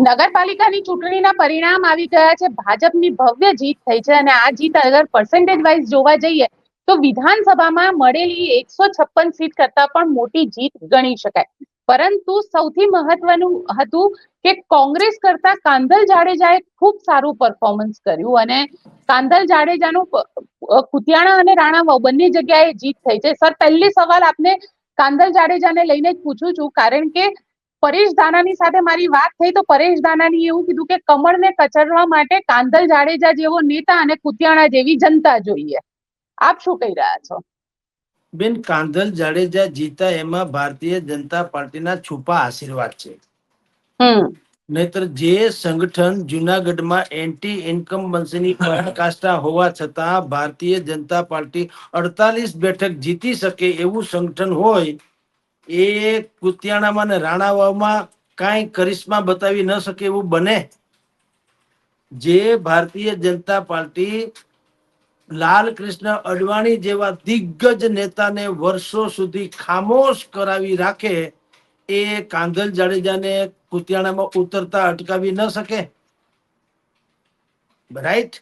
નગરપાલિકાની ચૂંટણીના પરિણામ આવી ગયા છે. ભાજપની ભવ્ય જીત થઈ છે અને આ જીત અગર પર્સન્ટેજ વાઇઝ જોવા જઈએ તો વિધાનસભામાં મળેલી એકસો છપ્પન સીટ કરતા પણ મોટી જીત ગણી શકાય. પરંતુ સૌથી મહત્વનું હતું કે કોંગ્રેસ કરતા કાંધલ જાડેજાએ ખૂબ સારું પરફોર્મન્સ કર્યું અને કાંદલ જાડેજાનું કુતિયાણા અને રાણા બંને જગ્યાએ જીત થઈ છે. સર, પહેલી સવાલ આપને કાંદલ જાડેજાને લઈને જ પૂછું છું. કારણ કે પરેશ દાનાની સાથે મારી વાત થઈ તો પરેશ દાનાની એવું કીધું કે કમળને કચડવા માટે કાંદલ જાડેજા જેવો નેતા અને કુતિયાણા જેવી જનતા જોઈએ. આપ શું કહી રહ્યા છો? બેન કાંધલ જાડેજા જીતા એમાં ભારતીય જનતા પાર્ટીના છુપા આશીર્વાદ છે. હમ. નહીતર જે સંગઠન જુનાગઢમાં એન્ટી ઇન્કમ્બન્સીની પરાકાષ્ઠા હોવા છતાં ભારતીય જનતા પાર્ટી અડતાલીસ બેઠક જીતી શકે એવું સંગઠન હોય એ કુતિયાણામાં ને રાણાવાવમાં કાંઈ કરિશ્મા બતાવી ન શકે એવું બને. જે ભારતીય જનતા પાર્ટી લાલ કૃષ્ણ અડવાણી જેવા દિગ્ગજ નેતાને વર્ષો સુધી ખામોશ કરાવી રાખે, એ કાંધલ જાડેજાને કુતિયાણામાં ઉતરતા અટકાવી ન શકે. રાઈટ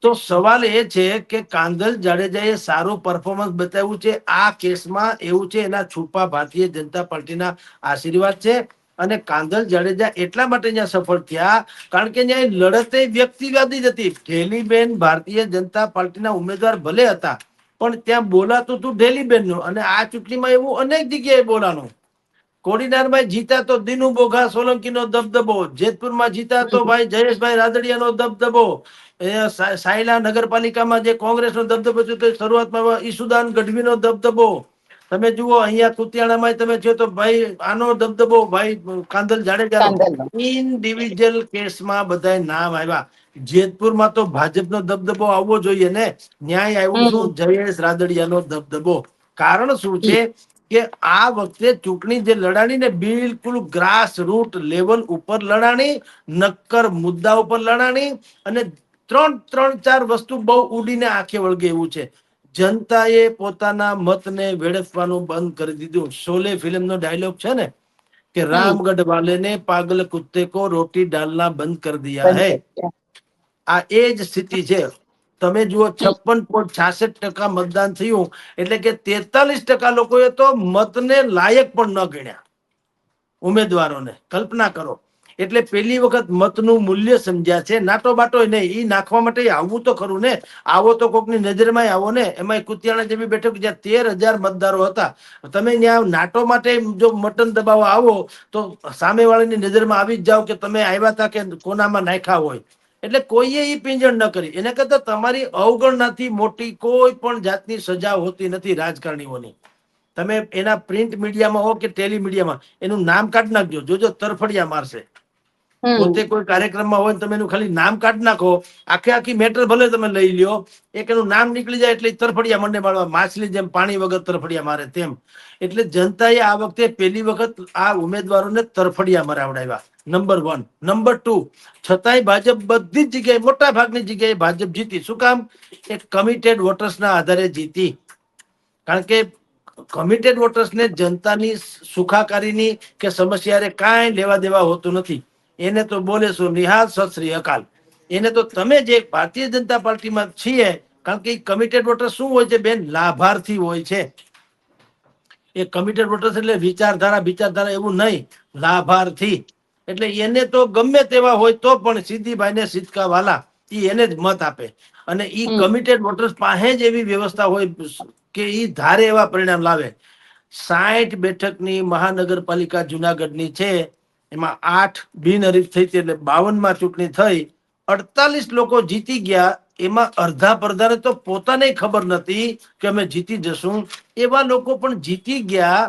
તો સવાલ એ છે કે કાંધલ જાડેજાએ સારું પરફોર્મન્સ બતાવ્યું છે. આ કેસમાં એવું છે એના છુપા ભારતીય જનતા પાર્ટીના આશીર્વાદ છે અને કાંધલ જાડેજા એટલા માટે ત્યાં સફળ થયા કારણ કે ત્યાં લડતે વ્યક્તિવાદી જ હતી. ઢેલીબેન ભારતીય જનતા પાર્ટીના ઉમેદવાર ભલે હતા પણ ત્યાં બોલાતું હતું ઢેલીબેનનું અને આ ચૂંટણીમાં એવું અનેક જગ્યાએ બોલાનું કોડીનારમાં જીતા તો દિનુ બોઘા સોલંકીનો દબદબો. જેતપુરમાં જીતા તો ભાઈ જયેશભાઈ રાદડિયાનો દબદબો. સાયલા નગરપાલિકામાં જે કોંગ્રેસનો દબદબો છે તો શરૂઆતમાં ઈસુદાન ગઢવીનો દબદબો. તમે જુઓ અહીંયા કુતિયાણામાં તમે જો તો ભાઈ આનો દબદબો ભાઈ કાંદલ જાડેજા ઇન્ડિવિજ્યુઅલ કેસમાં બધાય નામ આવ્યા. જેતપુરમાં તો ભાજપનો દબદબો આવવો જોઈએ ને. ન્યાય આવ્યો જયેશ રાદડિયાનો દબદબો. કારણ શું છે? કે આ વખતે ચૂંટણી જે લડાણી ને બિલકુલ ગ્રાસ રૂટ લેવલ ઉપર લડાણી નક્કર મુદ્દા ઉપર લડાણી અને ત્રણ ત્રણ ચાર વસ્તુ બહુ ઉડીને આંખે વળગે એવું છે. જનતાએ પોતાના મતને વેડફવાનું બંધ કરી દીધું. શોલે ફિલ્મનો ડાયલોગ છે ને કે રામગઢ વાલે ને પાગલ કુત્તે કો રોટી ડાલના બંધ કરી દિયા હે. આ એ જ સ્થિતિ છે. તમે જુઓ છપ્પન પોઈન્ટ છાસઠ ટકા મતદાન થયું એટલે કે તેતાલીસ ટકા લોકોએ તો મતને લાયક પણ ન ગણ્યા. ઉમેદવારોને કલ્પના કરો. એટલે પહેલી વખત મતનું મૂલ્ય સમજ્યા છે. નાટો બાટો નહીં એ નાખવા માટે આવવું તો ખરું ને? આવો તો કોકની નજરમાં આવો ને? એમાં કુતિયાણા જેવી બેઠક જ્યાં તેર હજાર મતદારો હતા. તમે ત્યાં નાટો માટે જો મટન દબાવવા આવો તો સામેવાળાની નજરમાં આવી જ જાઓ કે તમે આવ્યા હતા કે કોનામાં નાખ્યા હોય. એટલે કોઈએ એ પિંજણ ન કરી. એને કરતા તમારી અવગણનાથી મોટી કોઈ પણ જાતની સજા હોતી નથી રાજકારણીઓની. તમે એના પ્રિન્ટ મીડિયામાં હો કે ટેલી મીડિયામાં, એનું નામ કાઢી નાખજો. જોજો તરફડિયા મારશે. પોતે કોઈ કાર્યક્રમમાં હોય તમે એનું ખાલી નામ કાઢી નાખો. આખે આખી મેટર ભલે તમે લઈ લ્યો, એક એનું નામ નીકળી જાય એટલે તરફડિયા મંડે મારવા માછલી જેમ પાણી વગર તરફડિયા મારે તેમ. એટલે જનતાએ આ વખતે પહેલી વખત આ ઉમેદવારોને તરફડિયા મરાવડાવ્યા. નંબર વન નંબર ટુ છતાંય ભાજપ બધી જ જગ્યાએ, મોટા ભાગની જગ્યાએ ભાજપ જીતી. શું કામ? એક કમિટેડ વોટર્સના આધારે જીતી. કારણ કે કમિટેડ વોટર્સને જનતાની સુખાકારીની કે સમસ્યારે કાંઈ લેવા દેવા હોતું નથી. એને તો બોલે છું નિહાલ સત શ્રી અકાલ. એને તો તમે જે ભારતીય જનતા પાર્ટીમાં છીએ કારણ કે કમિટેડ વોટર શું હોય છે બેન? લાભાર્થી હોય છે. એ કમિટેડ વોટર્સ એટલે વિચારધારા વિચારધારા એવું નહીં લાભાર્થી. એટલે એને તો ગમે તેવા હોય તો પણ સિદ્ધિભાઈને સિદ્ધકા વાલા એ એને જ મત આપે. અને ઈ કમિટેડ વોટર્સ પાસે જ એવી વ્યવસ્થા હોય કે ઈ ધારે એવા પરિણામ લાવે. સાઠ બેઠકની મહાનગરપાલિકા જુનાગઢની છે એમાં આઠ બિનહરીફ થઈ હતી એટલે બાવનમાં ચૂંટણી થઈ. અડતાલીસ લોકો જીતી ગયા. એમાં અડધા પડધાને તો પોતાને ખબર નથી કે અમે જીતી જશું. એવા લોકો પણ જીતી ગયા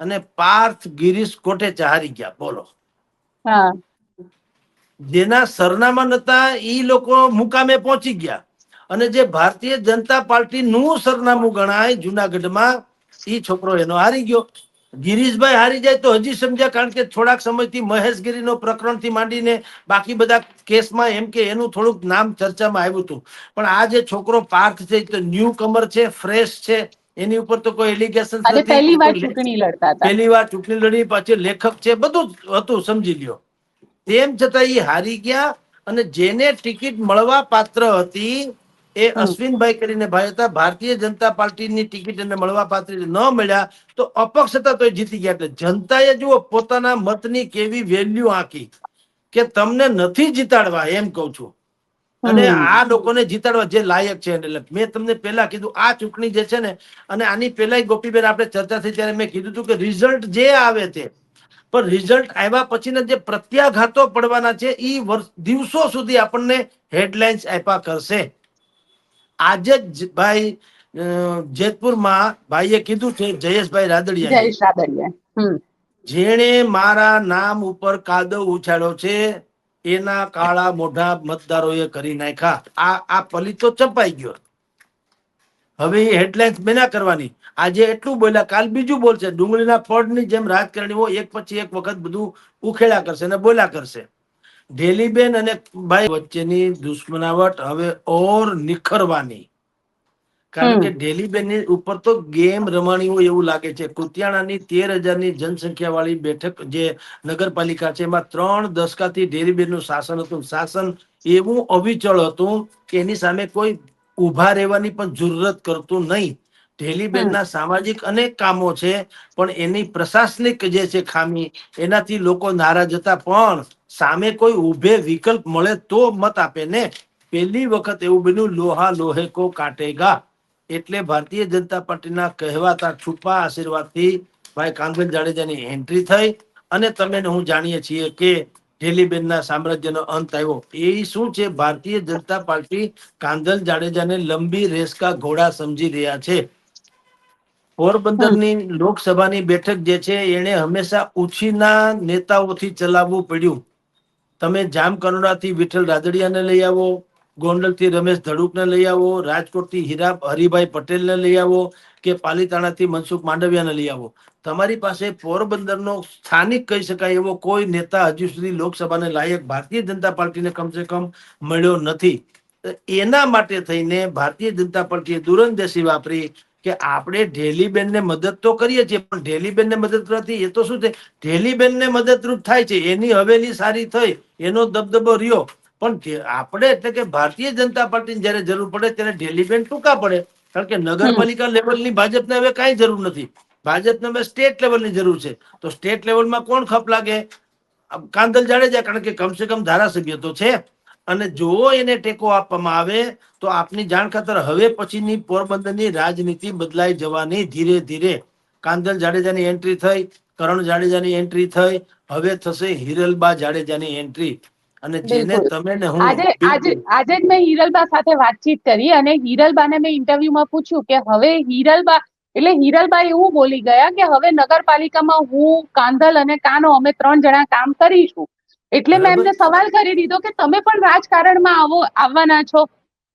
અને પાર્થ ગિરીશ કોટેચા હારી ગયા. બોલો. જેના સરનામા નતા ઈ લોકો મુકામે પહોંચી ગયા. અને જે ભારતીય જનતા પાર્ટી નું સરનામું ગણાય જુનાગઢમાં ઈ છોકરો એનો હારી ગયો. ગિરીશભાઈ હારી જાય તો હજી સમજ્યા કારણ કે થોડાક સમયથી મહેશગીરીનો પ્રકરણથી માંડીને બાકી બધા કેસમાં એમ કે એનું થોડુંક નામ ચર્ચામાં આવ્યું હતું. પણ આ જે છોકરો પાર્થ છે તો ન્યૂ કમર છે ફ્રેશ છે એની ઉપર તો કોઈ એલિગેશન પહેલી વાર ચૂંટણી લડતા પહેલી વાર ચૂંટણી લડી પાછી લેખક છે બધું હતું સમજી લ્યો. તેમ છતાં એ હારી ગયા અને જેને ટિકિટ મળવા પાત્ર હતી એ અશ્વિનભાઈ કરીને ભાઈ હતા. ભારતીય જનતા પાર્ટીની ટિકિટ એને મળવા પાત્ર ન મળ્યા તો અપક્ષ હતા તો જીતી ગયા. એટલે જનતાએ જુઓ પોતાના મતની કેવી વેલ્યુ આંકી કે તમને નથી જીતાડવા એમ કહું છું. અને આ લોકોને જીતાડવા જે લાયક છે એટલે મેં તમને પેલા કીધું આ ચૂંટણી જે છે ને અને આની પેલા ગોપીબેન આપણે ચર્ચા થઈ ત્યારે મેં કીધું હતું કે રિઝલ્ટ જે આવે તે પણ રિઝલ્ટ આવ્યા પછીના જે પ્રત્યાઘાતો પડવાના છે એ દિવસો સુધી આપણને હેડલાઇન્સ આપ્યા કરશે. આજે જ ભાઈ જેતપુરમાં ભાઈએ કીધું છે જયેશભાઈ રાદડિયા જયેશ રાદડિયા જેણે મારા નામ ઉપર કાદવ ઉછાળ્યો છે એના કાળા મોઢા મતદારોએ કરી નાખ્યા. આ આ પલિતો ચપાઈ ગયો. હવે એ હેડલાઇન્સ બેના કરવાની? આજે એટલું બોલ્યા કાલ બીજું બોલશે. ડુંગળીના ફળની જેમ રાજકારણીઓ એક પછી એક વખત બધું ઉખેડા કરશે અને બોલ્યા કરશે. ઢેલીબેન અને ભાઈ વચ્ચેની દુશ્મનાવટ હવે ઓર નિખરવાની. કારણ કે ઢેલીબેનની ઉપર તો ગેમ રમાણી હોય એવું લાગે છે. કુતિયાણાની તેર હજારની જનસંખ્યા વાળી બેઠક જે નગરપાલિકા છે એમાં ત્રણ દશકાથી ઢેલીબેનનું શાસન હતું. શાસન એવું અવિચળ હતું કે એની સામે કોઈ ઊભા રહેવાની પણ જરૂરત કરતું નહીં. ઢેલીબેનના સામાજિક અનેક કામો છે પણ એની પ્રશાસનિક જે છે ખામી એનાથી લોકો નારાજ હતા. પણ સામે કોઈ ઉભે વિકલ્પ મળે તો મત આપે. ને પહેલી વખત એવું બન્યું લોહા લોહે કો કાટેગા. એટલે ભારતીય જનતા પાર્ટીના કહેવાતા છુપા આશીર્વાદથી ભાઈ કાંગન જાડેજાની એન્ટ્રી થઈ. અને તમે હું જાણીએ છીએ કે ઢેલીબેનના સામ્રાજ્યનો અંત આવ્યો. એ શું છે? ભારતીય જનતા પાર્ટી કાંદલ જાડેજાને લંબી રેસકા ઘોડા સમજી રહ્યા છે. પોરબંદરની લોકસભાની બેઠક જે છે એને હંમેશા ઉછીના નેતાઓથી ચલાવવું પડ્યું. તમે જામકંડોળાથી વિઠ્ઠલ રાદડિયાને લઈ આવો, ગોંડલથી રમેશ ધડુકને લઈ આવો, રાજકોટથી હીરા હરિભાઈ પટેલને લઈ આવો કે પાલીતાણાથી મનસુખ માંડવિયાને લઈ આવો. તમારી પાસે પોરબંદરનો સ્થાનિક કહી શકાય એવો કોઈ નેતા હજુ સુધી લોકસભાને લાયક ભારતીય જનતા પાર્ટીને કમસે કમ મળ્યો નથી. એના માટે થઈને ભારતીય જનતા પાર્ટીએ દુરંદેશી વાપરી કે આપણે ઢેલીબેનને મદદ તો કરીએ છીએ પણ ઢેલીબેનને મદદ કરવાથી એ તો શું છે? ઢેલીબેનને મદદરૂપ થાય છે. એની હવેલી સારી થઈ એનો દબદબો રહ્યો. પણ આપણે એટલે કે ભારતીય જનતા પાર્ટીની જ્યારે જરૂર પડે ત્યારે ઢેલીબેન ટૂંકા પડે. કારણ કે નગરપાલિકા લેવલની ભાજપને હવે કાંઈ જરૂર નથી. ભાજપને હવે સ્ટેટ લેવલની જરૂર છે. તો સ્ટેટ લેવલમાં કોણ ખપ લાગે? કાંદલ કાંદલ જાડેજા કારણ કે કમસે કમ ધારાસભ્ય તો છે. અને જો એને ટેકો આપવામાં આવે તો આપની જાણ ખાતર હવે પછીની પોરબંદરની રાજનીતિ બદલાઈ જવાની ધીરે ધીરે. કાંદલ જાડેજાની એન્ટ્રી થઈ કરણ જાડેજાની એન્ટ્રી થઈ હવે થશે હિરલબા જાડેજાની એન્ટ્રી અને જેને તમે ને હું આજે આજે આજે જ મેં હિરલબા સાથે વાતચીત કરી અને હિરલબાને મેં ઇન્ટરવ્યુમાં પૂછ્યું કે હવે હિરલબા એટલે હિરલબા એવું બોલી ગયા કે હવે નગરપાલિકામાં હું કાંધલ અને કાનો અમે ત્રણ જણા કામ કરીશું. એટલે મેં એમને સવાલ કરી દીધો કે તમે પણ રાજકારણમાં આવો આવવાના છો.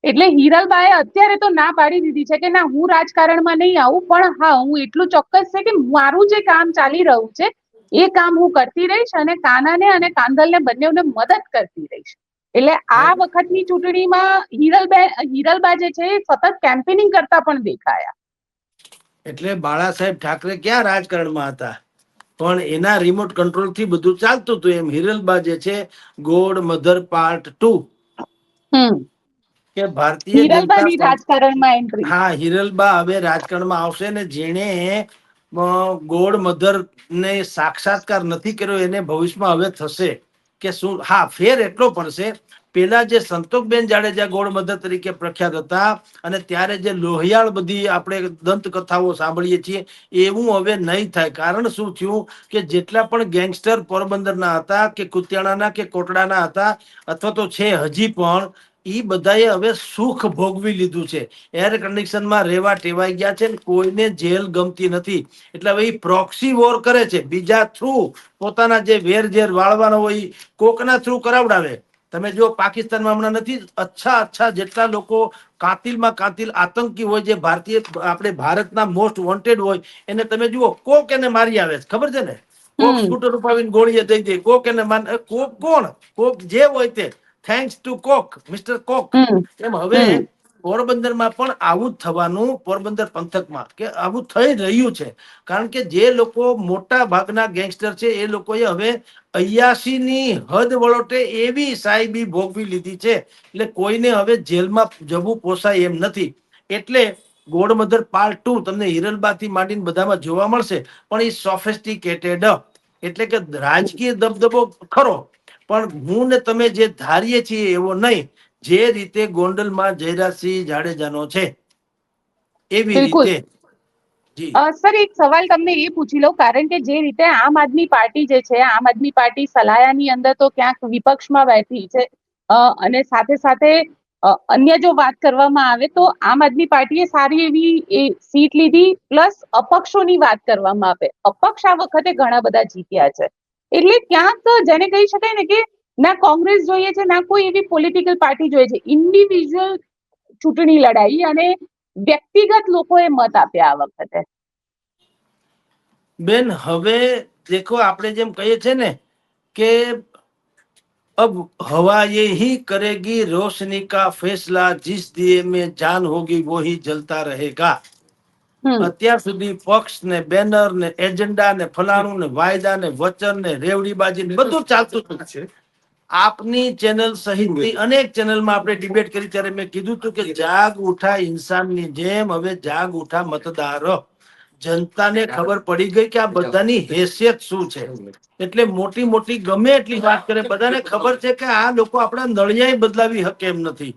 એટલે હિરલબાએ અત્યારે તો ના પાડી દીધી છે કે ના હું રાજકારણમાં નહીં આવું પણ હા હું એટલું ચોક્કસ છે કે મારું જે કામ ચાલી રહ્યું છે એ કામ હું કરતી રહીશ અને કાનાને અને કાંધલને બંનેને મદદ કરતી રહીશ. એટલે આ વખતની ચૂંટણીમાં હિરલબેન હિરલબા જે છે સતત કેમ્પેનિંગ કરતા પણ દેખાયા. એટલે બાળા સાહેબ ઠાકરે ક્યાં રાજકારણમાં હતા? પણ એના રિમોટ કંટ્રોલથી બધું ચાલતું હતું. એમ હિરલબા જે છે ગોડ મધર પાર્ટ ટુ. કે ભારતીય હા હિરલબા હવે રાજકારણમાં આવશે ને જેણે ગોડ મધર ને સાક્ષાત્કાર નથી કર્યો એને ભવિષ્યમાં હવે થશે. કે શું? હા, ફેર એટલો પડશે. પેલા જે સંતોષબેન જાડેજા ગોળ મધર તરીકે પ્રખ્યાત હતા અને ત્યારે જે લોહિયાળ બધી આપણે દંતકથાઓ સાંભળીએ છીએ, એવું હવે નહીં થાય. કારણ શું થયું કે જેટલા પણ ગેંગસ્ટર પોરબંદરના હતા કે કુતિયાણાના કે કોટડાના હતા, અથવા તો છે હજી પણ ઈ બધાએ હવે સુખ ભોગવી લીધું છે. એર કન્ડિશનમાં રહેવા ટેવાઈ ગયા છે કોઈને જેલ ગમતી નથી. એટલે હવે એ પ્રોક્સી વોર કરે છે. બીજા થ્રુ પોતાના જે વેર ઝેર વાળવાનો હોય કોકના થ્રુ કરાવડાવે. તમે જો પાકિસ્તાનમાં હમણાં નથી અચ્છા અચ્છા જેટલા લોકો કાતિલમાં કાતિલ આતંકી હોય જે ભારતીય આપણે ભારતના મોસ્ટ વોન્ટેડ હોય એને તમે જુઓ કોક એને મારી આવે છે. ખબર છે ને? કોક સ્કૂટર ઉપાવીને ગોળીએ દઈ દે કોક એને માન કોક કોણ? કોક જે હોય તે. થેન્ક્સ ટુ કોક મિસ્ટર કોક એમ હવે પોરબંદરમાં પણ આવું જ થવાનું પોરબંદર પંથકમાં કે આવું થઈ રહ્યું છે. કારણ કે જે લોકો મોટા ભાગના ગેંગસ્ટર છે એ લોકોએ હવે અયાસી ની હદ વળોટે એવી સાહેબી ભોગવી લીધી છે એટલે કોઈને હવે જેલમાં જવું પોસાય એમ નથી. એટલે ગોડમધર પાર્ટ ટુ તમને હિરલબાથી માંડીને બધામાં જોવા મળશે પણ એ સોફેસ્ટિકેટેડ એટલે કે રાજકીય દબદબો ખરો પણ હું ને તમે જે ધારીએ છીએ એવો નહીં જે રીતે ગોંડલમાં જયરાજસિંહ જાડેજાનો છે એવી રીતે. સર એક સવાલ તમને એ પૂછી લઉં કારણ કે જે રીતે આમ આદમી પાર્ટી જે છે આમ આદમી પાર્ટી સલાયાની અંદર તો ક્યાંક વિપક્ષમાં બેઠી છે અને સાથે સાથે અન્ય જો વાત કરવામાં આવે તો આમ આદમી પાર્ટીએ સારી એવી સીટ લીધી પ્લસ અપક્ષોની વાત કરવામાં આવે. અપક્ષ આ વખતે ઘણા બધા જીત્યા છે. એટલે ક્યાંક જેને કહી શકાય ને કે ના કોંગ્રેસ જોઈએ છે ના કોઈ એવી પોલિટિકલ પાર્ટી જોઈએ છે ઇન્ડિવિજ્યુઅલ ચૂંટણી લડાઈ અને વ્યક્તિગત લોકોએ મત આપ્યા આ વખતે બેન હવે દેખો આપણે જેમ કહીએ છે ને કે अब हवा ये ही करेगी रोशनी का फैसला जिस दिए में जान होगी वो ही जलता रहेगा હમ અત્યાર સુધી પક્ષ ને બેનર ને એજન્ડા ને ફલાણું ને વાયદા ને વચન ને રેવડીબાજી બધું ચાલતું છે. આપની ચેનલ સહિતની અનેક ચેનલમાં આપણે ડિબેટ કરી ત્યારે મેં કીધું હતું કે જાગ ઉઠા ઇન્સાનની જેમ, હવે જાગ ઉઠા મતદારો. જનતાને ખબર પડી ગઈ કે આ બધાની હેસિયત શું છે. એટલે મોટી મોટી ગમે એટલી વાત કરે, બધાને ખબર છે કે આ લોકો આપણા નળિયા બદલાવી શકે એમ નથી.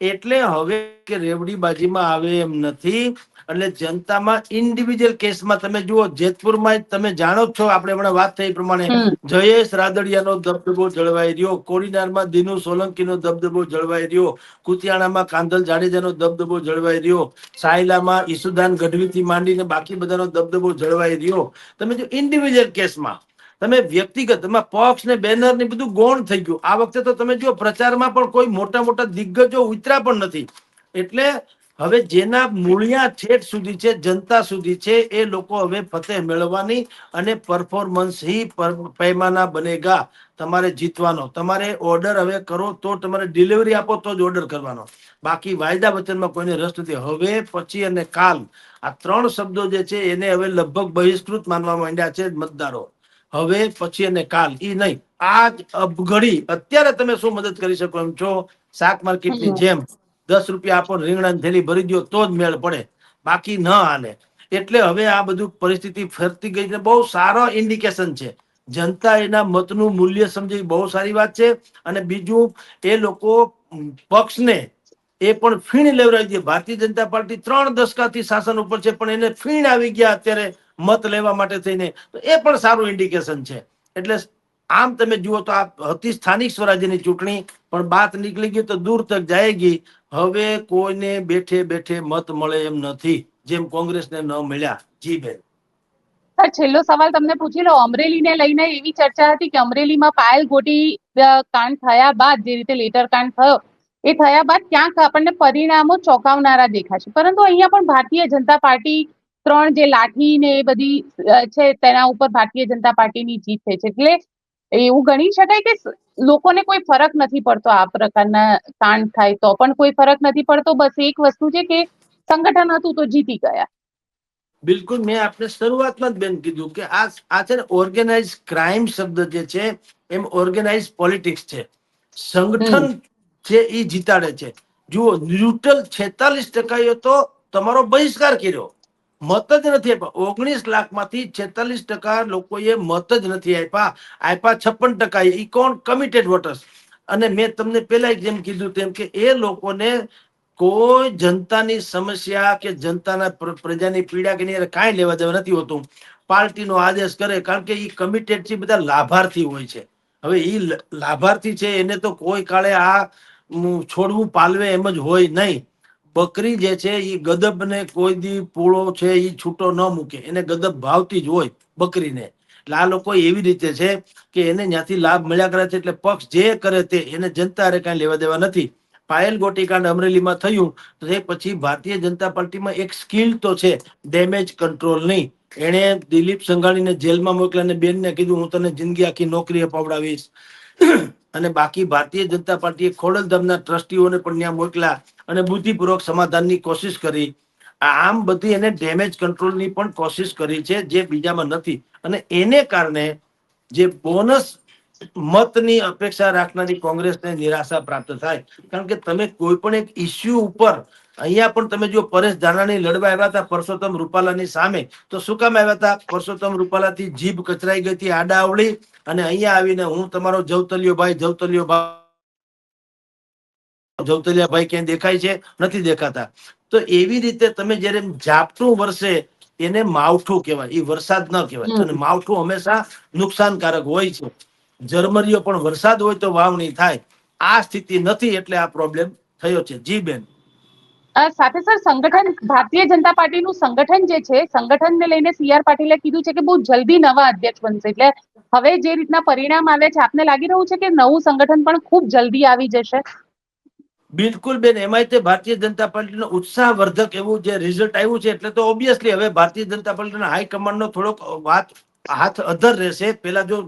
એટલે હવે કે રેવડી બાજીમાં આવે એમ નથી. એટલે જનતામાં ઇન્ડિવિજ્યુઅલ કેસમાં તમે જુઓ જેતપુરમાં તમે જાણો છો આપણે હમણાં વાત થઈ પ્રમાણે જયેશ રાદડિયાનો દબદબો જળવાઈ રહ્યો કોડીનારમાં દિનુ સોલંકીનો દબદબો જળવાઈ રહ્યો કુતિયાણામાં કાંધલ જાડેજાનો દબદબો જળવાઈ રહ્યો સાયલામાં ઈસુદાન ગઢવીથી માંડીને બાકી બધાનો દબદબો જળવાઈ રહ્યો. તમે જો ઇન્ડિવિજ્યુઅલ કેસમાં તમે વ્યક્તિગત એમાં પક્ષ ને બેનર ને બધું ગૌણ થઈ ગયું. આ વખતે તો તમે જો પ્રચારમાં પણ કોઈ મોટા મોટા દિગ્ગજો ઉતર્યા પણ નથી. એટલે હવે જેના મૂળિયા ઠેઠ સુધી છે જનતા સુધી છે એ લોકો હવે ફતેહ મેળવવાની અને પરફોર્મન્સ હી પૈમાના બનેગા તમારે જીતવાનો. તમારે ઓર્ડર હવે કરો તો તમારે ડિલિવરી આપો તો જ ઓર્ડર કરવાનો. બાકી વાયદા વચનમાં કોઈને રસ નથી. હવે પછી અને કાલ આ ત્રણ શબ્દો જે છે એને હવે લગભગ બહિષ્કૃત માનવા માંડ્યા છે મતદારો. હવે પછી અને કાલ ઈ નહીં. આ જ અબઘડી અત્યારે તમે શું મદદ કરી શકો એમ છો? શાક માર્કેટની. જેમ દસ રૂપિયા આપો રીંગણા થેલી ભરી દો તો જ મેળ પડે. બાકી ન હાલે. એટલે હવે આ બધું પરિસ્થિતિ ફરતી ગઈ છે. બહુ સારો ઇન્ડિકેશન છે. જનતા એના મતનું મૂલ્ય સમજી બહુ સારી વાત છે. અને બીજું, એ લોકો પક્ષને એ પણ ફીણ લેવડાવી દે. ભારતીય જનતા પાર્ટી ત્રણ દશકાથી શાસન ઉપર છે, પણ એને ફીણ આવી ગયા અત્યારે મત લેવા માટે થઈને. તો એ પણ સારું ઇન્ડિકેશન છે. એટલે આમ તમે જુઓ તો આ હતી સ્થાનિક સ્વરાજ્યની ચૂંટણી, પણ બાત નીકળી ગઈ તો દૂર તક જાયગી હવે કોઈને બેઠે બેઠે મત મળે એમ નથી, જેમ કોંગ્રેસને ન મળ્યા. જી બેન. સર, છેલ્લો સવાલ તમને પૂછી લો અમરેલીને લઈને એવી ચર્ચા હતી કે અમરેલીમાં પાયલ ગોટી કાંડ થયા બાદ, જે રીતે લેટર કાંડ થયો, એ થયા બાદ ક્યાંક આપણને પરિણામો ચોંકાવનારા દેખાશે. પરંતુ અહીંયા પણ ભારતીય જનતા પાર્ટી ત્રણ જે લાઠી ને એ બધી છે, તેના ઉપર ભારતીય જનતા પાર્ટીની જીત થઈ છે. એટલે એવું ગણી શકાય કે લોકોને કોઈ ફરક નથી પડતો આ પ્રકારના કાંડ થાય તો પણ કોઈ ફરક નથી પડતો. બસ એક વસ્તુ છે કે સંગઠન હતું તો જીતી ગયા. બિલકુલ મેં આપને શરૂઆતમાં જ બેન કીધું કે આ આ છે ને ઓર્ગેનાઇઝ ક્રાઇમ શબ્દ જે છે એમ ઓર્ગેનાઇઝ પોલિટિક્સ છે. સંગઠન છે એ જીતાડે છે. જુઓ ન્યુટ્રલ છેતાલીસ ટકા તો તમારો બહિષ્કાર કર્યો. મત જ નથી આપ્યા. ઓગણીસ લાખમાંથી છેતાલીસ ટકા લોકોએ મત જ નથી આપ્યા. આપ્યા છપ્પન ટકા. ઈ કોણ? કમિટેડ વોટર્સ અને મેં તમને પેલા જેમ કીધું તેમ કે એ લોકોને કોઈ જનતાની સમસ્યા કે જનતાના પ્રજાની પીડા કે નહીં કાંઈ લેવા દેવા નથી હોતું. પાર્ટીનો આદેશ કરે કારણ કે એ કમિટેડ છે બધા લાભાર્થી હોય છે. હવે એ લાભાર્થી છે એને તો કોઈ કાળે આ છોડવું પાલવે એમ જ હોય નહીં. બકરી જે છે એ ગદબને કોઈ દી પૂળો છે એ છૂટો ન મૂકે. એને ગદબ ભાવતી જ હોય બકરીને. એટલે આ લોકો એવી રીતે છે કે એને ત્યાંથી લાભ મળ્યા કરે છે, એટલે પક્ષ જે કરે તે એને જનતા હારે કાંઈ લેવા દેવા નથી. પાયલ ગોટીકાંડ અમરેલીમાં થયું, તો એ પછી ભારતીય જનતા પાર્ટીમાં એક સ્કિલ તો છે, ડેમેજ કંટ્રોલ નહીં. એણે દિલીપ સંઘાણીને જેલમાં મોકલ્યા અને બેનને કીધું, હું તને જિંદગી આખી નોકરી અપાવડાવીશ અને બાકી ભારતીય જનતા પાર્ટીએ ખોડલધામના ટ્રસ્ટીઓને પણ ત્યાં મોકલ્યા. અને બુદ્ધિપૂર્વક સમાધાનની કોશિશ કરી. આમ બધી એને ડેમેજ કંટ્રોલની પણ કોશિશ કરી છે, જે બીજામાં નથી. અને એને કારણે જે બોનસ મતની અપેક્ષા રાખનારી કોંગ્રેસને નિરાશા પ્રાપ્ત થાય. કારણ કે તમે કોઈ પણ એક ઇસ્યુ ઉપર અહીંયા પણ તમે જો પરેશ ધાનાણી લડવા આવ્યા હતા પરસોત્તમ રૂપાલાની સામે, તો શું કામ આવ્યા હતા? પરસોત્તમ રૂપાલાથી જીભ કચરાઈ ગઈ હતી, આડા આવડી અને અહીંયા આવીને હું તમારો જવતલિયો ભાઈ જવતલિયો ભાઈ જવતલિયા ભાઈ ક્યાંય દેખાય છે? નથી દેખાતા. તો એવી રીતે તમે જયારે ઝાપટું વરસે એને માવઠું કહેવાય એ વરસાદ ન કહેવાય. અને માવઠું હંમેશા નુકસાનકારક હોય છે. જર્મરીઓ પણ વરસાદ હોય તો વાવણી થાય. આ સ્થિતિ નથી એટલે આ પ્રોબ્લેમ થયો છે. જી બેન. સાથે સર સંગઠન ભારતીય જનતા પાર્ટીનું સંગઠન જે છે સંગઠનને લઈને સી આર પાટીલે કીધું છે કે બહુ જલ્દી નવા અધ્યક્ષ બનશે. એટલે હવે જે રીતના પરિણામ આવે છે આપને લાગી રહ્યું છે કે નવું સંગઠન પણ ખૂબ જલ્દી આવી જશે? બિલકુલ બેન, એમાંય તે ભારતીય જનતા પાર્ટીનો ઉત્સાહવર્ધક એવું જે રિઝલ્ટ આવ્યું છે, એટલે તો ઓબ્વિયસલી હવે ભારતીય જનતા પાર્ટીના હાઈકમાન્ડનો થોડોક વાત, હાથ અધર રહેશે. પેલા જો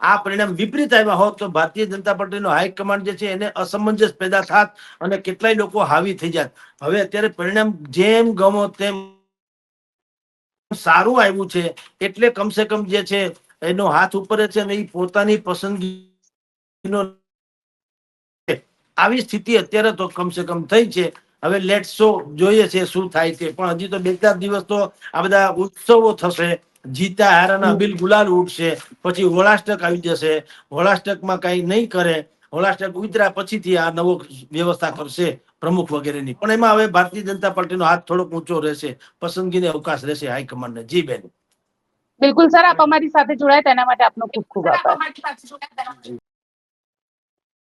આ પરિણામ વિપરીત આવ્યા હોત, તો ભારતીય જનતા પાર્ટીનો હાઈકમાન્ડ જે છે, એને અસમંજસ પેદા થાત અને કેટલાય લોકો હાવી થઈ જાત. હવે અત્યારે પરિણામ જેમ ગમો તેમ સારું આવ્યું છે, એટલે કમસે કમ જે છે, એનો હાથ ઉપર છે અને એ પોતાની પસંદગીનો આવી સ્થિતિ અત્યારે તો કમસે કમ થઈ છે. હવે લેટ શો જોઈએ છે શું થાય છે. પણ હજી તો બે ચાર દિવસ તો આ બધા ઉત્સવો થશે. જીતા હારાના બિલ ગુલાલ ઉઠશે. પછી હોળાષ્ટક આવી જશે. હોળાષ્ટકમાં કઈ નહીં કરે. હોળાષ્ટક ઉતરા પછીથી આ નવો વ્યવસ્થા કરશે પ્રમુખ વગેરેની. પણ એમાં હવે ભારતીય જનતા પાર્ટીનો હાથ થોડોક ઊંચો રહેશે. પસંદગીને અવકાશ રહેશે હાઈકમાન્ડને. જી બેન. બિલકુલ સર આપ અમારી સાથે જોડાય તેના માટે આપનો ખૂબ ખૂબ આભાર.